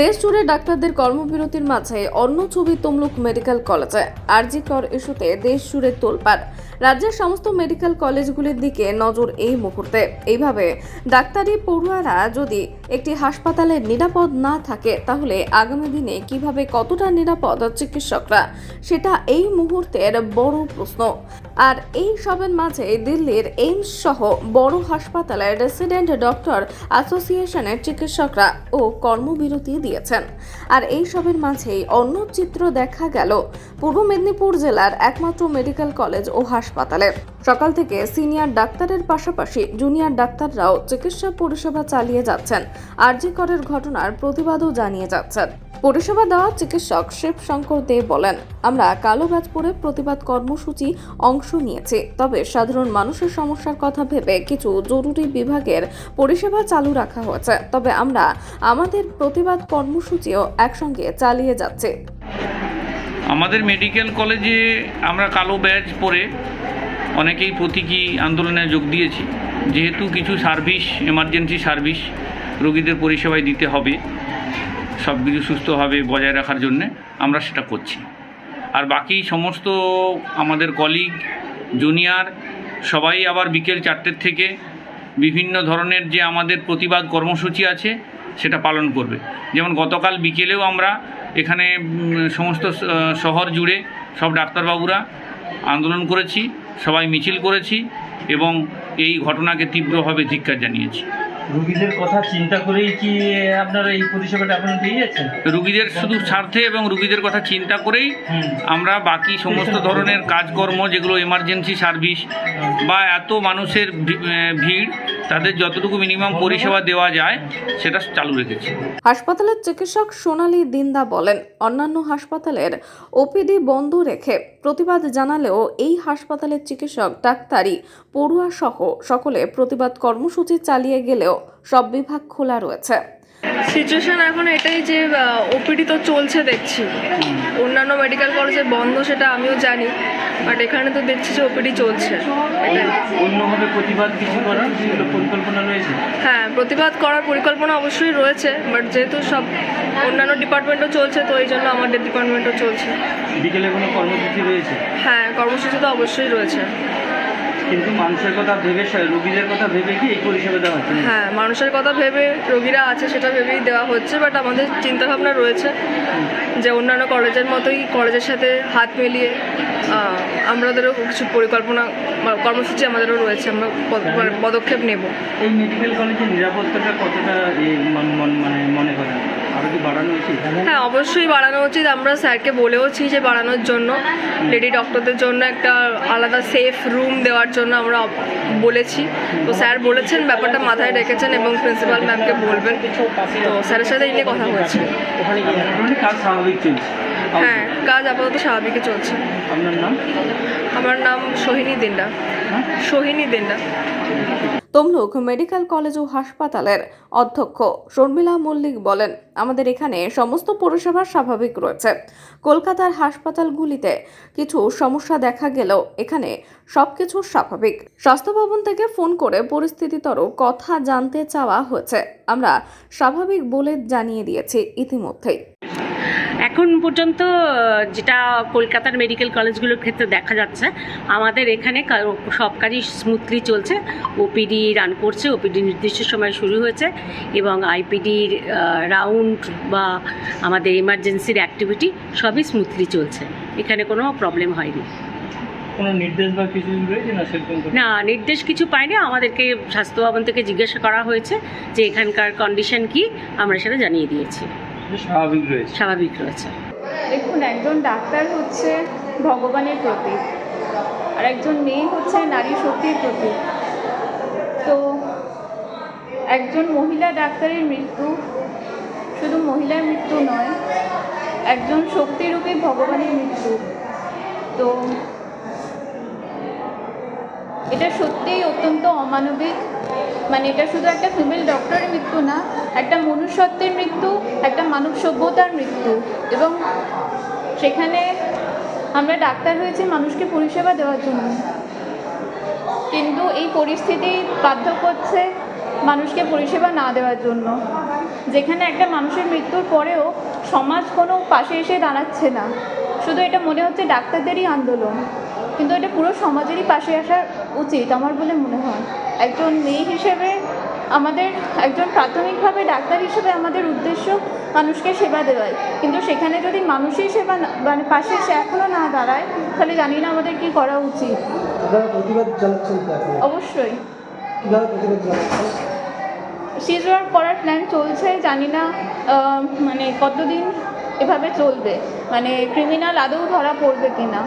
দেশ জুড়ে ডাক্তারদের কর্মবিরতির মাঝে অন্য ছবি তমলুক মেডিকেল কলেজে। আরজি কর ইস্যুতে দেশ জুড়ে তোলপাড়। রাজ্যের সমস্ত মেডিকেল কলেজগুলির দিকে নজর এই মুহূর্তে। এইভাবে ডাক্তারি পড়ুয়ারা যদি একটি হাসপাতালে নিরাপদ না থাকে, তাহলে আগামী দিনে কীভাবে কতটা নিরাপদ চিকিৎসকরা? সেটা এই মুহূর্তের বড় প্রশ্ন। আর এই সবের মাঝে দিল্লির এইমস সহ বড় হাসপাতালের রেসিডেন্ট ডক্টর অ্যাসোসিয়েশনের চিকিৎসকরা ও কর্মবিরতি দিয়েছেন। আর এই সবের মাঝেই অন্য চিত্র দেখা গেল পূর্ব মেদিনীপুর জেলার একমাত্র মেডিকেল কলেজ ও হাসপাতালে। সকাল থেকে সিনিয়র ডাক্তারের পাশাপাশি জুনিয়র ডাক্তাররাও চিকিৎসা পরিষেবা চালিয়ে যাচ্ছেন। আরজি করের ঘটনার প্রতিবাদও জানিয়ে যাচ্ছেন। পরিষেবা দেওয়া চিকিৎসক শিব শঙ্কর দে বলেন, আমরা কালো ব্যাজ পরে প্রতিবাদ কর্মসূচি অংশ নিয়েছি, তবে সাধারণ মানুষের সমস্যার কথা ভেবে কিছু জরুরি বিভাগের পরিষেবা চালু রাখা হয়েছে। তবে আমরা আমাদের প্রতিবাদ কর্মসূচিও একসঙ্গে চালিয়ে যাচ্ছে। আমাদের মেডিকেল কলেজে আমরা কালো ব্যাজ পরে অনেকেই প্রতীকী আন্দোলনে যোগ দিয়েছি। যেহেতু কিছু সার্ভিস এমার্জেন্সি সার্ভিস রোগীদের পরিষেবায় দিতে হবে সব কিছু সুস্থভাবে বজায় রাখার জন্য আমরা সেটা করছি। আর বাকি সমস্ত আমাদের কলিগ জুনিয়র সবাই আবার বিকেল চারটের থেকে বিভিন্ন ধরনের যে আমাদের প্রতিবাদ কর্মসূচি আছে, সেটা পালন করবে। যেমন গতকাল বিকেলেও আমরা এখানে সমস্ত শহর জুড়ে সব ডাক্তারবাবুরা আন্দোলন করেছি, সবাই মিছিল করেছি এবং এই ঘটনাকে তীব্রভাবে ধিক্কার জানিয়েছি। রুগীদের কথা চিন্তা করেই কি আপনারা এই পরিষেবাটা আপনারা পেয়ে যাচ্ছেন রুগীদের শুধু স্বার্থে এবং রুগীদের কথা চিন্তা করেই আমরা বাকি সমস্ত ধরনের কাজকর্ম যেগুলো এমার্জেন্সি সার্ভিস বা এত মানুষের ভি- ভিড় তাদের যতটুকু মিনিমাম পরিষেবা দেওয়া যায় সেটা চালু রেখেছি। হাসপাতালের চিকিৎসক সোনালী দিন্দা বলেন অন্যান্য হাসপাতালের ওপিডি বন্ধ রেখে প্রতিবাদ জানালেও এই হাসপাতালের চিকিৎসক, ডাক্তারি, পড়ুয়াসহ সকলে প্রতিবাদ কর্মসূচি চালিয়ে গেলেও সব বিভাগ খোলা রয়েছে। সিচুয়েশন এখন এটাই যে ওপিডি তো চলছে দেখছি। অন্যান্য মেডিকেল কলেজে বন্ধ সেটা আমিও জানি বাট এখানে তো দেখছি যে ওপিডি চলছে। অন্যভাবে প্রতিবাদ কিছু করার পরিকল্পনা রয়েছে? হ্যাঁ প্রতিবাদ করার পরিকল্পনা অবশ্যই রয়েছে বাট যেহেতু সব অন্যান্য ডিপার্টমেন্টও চলছে তো এই জন্য আমাদের ডিপার্টমেন্টও চলছে। বিকেলে কোনো কর্মসূচি রয়েছে? হ্যাঁ কর্মসূচি তো অবশ্যই রয়েছে। কিন্তু মানুষের কথা ভেবে রুগীদের কথা ভেবে কি এই পরিষেবা দেওয়া হচ্ছে? হ্যাঁ মানুষের কথা ভেবে রোগীরা আছে সেটা ভেবেই দেওয়া হচ্ছে বাট আমাদের চিন্তাভাবনা রয়েছে যে অন্যান্য কলেজের মতোই কলেজের সাথে হাত মিলিয়ে আমাদেরও কিছু পরিকল্পনা কর্মসূচি আমাদেরও রয়েছে আমরা পদ- পদক্ষেপ নেব। এই মেডিকেল কলেজের নিরাপত্তাটা কতটা মানে মনে করেন? হ্যাঁ অবশ্যই বাড়ানো উচিত। আমরা স্যারকে বলেওছি যে বাড়ানোর জন্য লেডি ডক্টরদের জন্য একটা আলাদা সেফ রুম দেওয়ার জন্য আমরা বলেছি। তো স্যার বলেছেন ব্যাপারটা মাথায় রেখেছেন এবং প্রিন্সিপাল ম্যামকে বলবেন। তো স্যারের সাথে এই নিয়ে কথা হয়েছে। চলছে হ্যাঁ কাজ আপাতত স্বাভাবিকই চলছে। আপনার নাম? আমার নাম সোহিনী দিন্ডা। সোহিনী দিন্ডা। তমলুক মেডিকেল কলেজ ও হাসপাতালের অধ্যক্ষ শর্মিলা মল্লিক বলেন আমাদের এখানে সমস্ত পরিষেবা স্বাভাবিক রয়েছে। কলকাতার হাসপাতালগুলিতে কিছু সমস্যা দেখা গেলেও এখানে সবকিছু স্বাভাবিক। স্বাস্থ্য ভবন থেকে ফোন করে পরিস্থিতিতর কথা জানতে চাওয়া হয়েছে। আমরা স্বাভাবিক বলে জানিয়ে দিয়েছি ইতিমধ্যেই। এখন পর্যন্ত যেটা কলকাতার মেডিকেল কলেজগুলোর ক্ষেত্রে দেখা যাচ্ছে আমাদের এখানে সব কাজই স্মুথলি চলছে। ওপিডি রান করছে ওপিডি নির্দিষ্ট সময় শুরু হয়েছে এবং আইপিডির রাউন্ড বা আমাদের এমার্জেন্সির অ্যাক্টিভিটি সবই স্মুথলি চলছে। এখানে কোনো প্রবলেম হয়নি। নির্দেশ বা কিছু? না নির্দেশ কিছু পাইনি। আমাদেরকে স্বাস্থ্য ভবন থেকে জিজ্ঞাসা করা হয়েছে যে এখানকার কন্ডিশন কি আমরা সেটা জানিয়ে দিয়েছি। স্বাভাবিক রয়েছে। স্বাভাবিক রয়েছে। দেখুন একজন ডাক্তার হচ্ছে ভগবানের প্রতীক আর একজন মেয়ে হচ্ছে নারী শক্তির প্রতীক তো একজন মহিলা ডাক্তারের মৃত্যু শুধু মহিলার মৃত্যু নয় একজন শক্তিরূপী ভগবানের মৃত্যু। তো এটা সত্যিই অত্যন্ত অমানবিক মানে এটা শুধু একটা ফিমেল ডক্টরের মৃত্যু না, একটা মনুষ্যত্বের মৃত্যু, একটা মানব সভ্যতার মৃত্যু। এবং সেখানে আমরা ডাক্তার হয়েছি মানুষকে পরিষেবা দেওয়ার জন্য। কিন্তু এই পরিস্থিতি বাধ্য করছে মানুষকে পরিষেবা না দেওয়ার জন্য। যেখানে একটা মানুষের মৃত্যুর পরেও সমাজ কোনো পাশে এসে দাঁড়াচ্ছে না। শুধু এটা মনে হচ্ছে ডাক্তারদেরই আন্দোলন। কিন্তু এটা পুরো সমাজেরই পাশে আসা উচিত, আমার বলে মনে হয়। একজন মেয়ে হিসেবে আমাদের একজন প্রাথমিকভাবে ডাক্তার হিসেবে আমাদের উদ্দেশ্য মানুষকে সেবা দেওয়াই। কিন্তু সেখানে যদি মানুষই সেবা না- মানে পাশে এসে এখনও না দাঁড়ায় তাহলে জানি না আমাদের কি করা উচিত। অবশ্যই। কীভাবে প্রতিবাদ জানাচ্ছেন? সিজ ওয়ার্ক করার প্ল্যান চলছে জানি না মানে কতদিন এভাবে চলবে। মানে ক্রিমিনাল আদৌ ধরা পড়বে কিনা।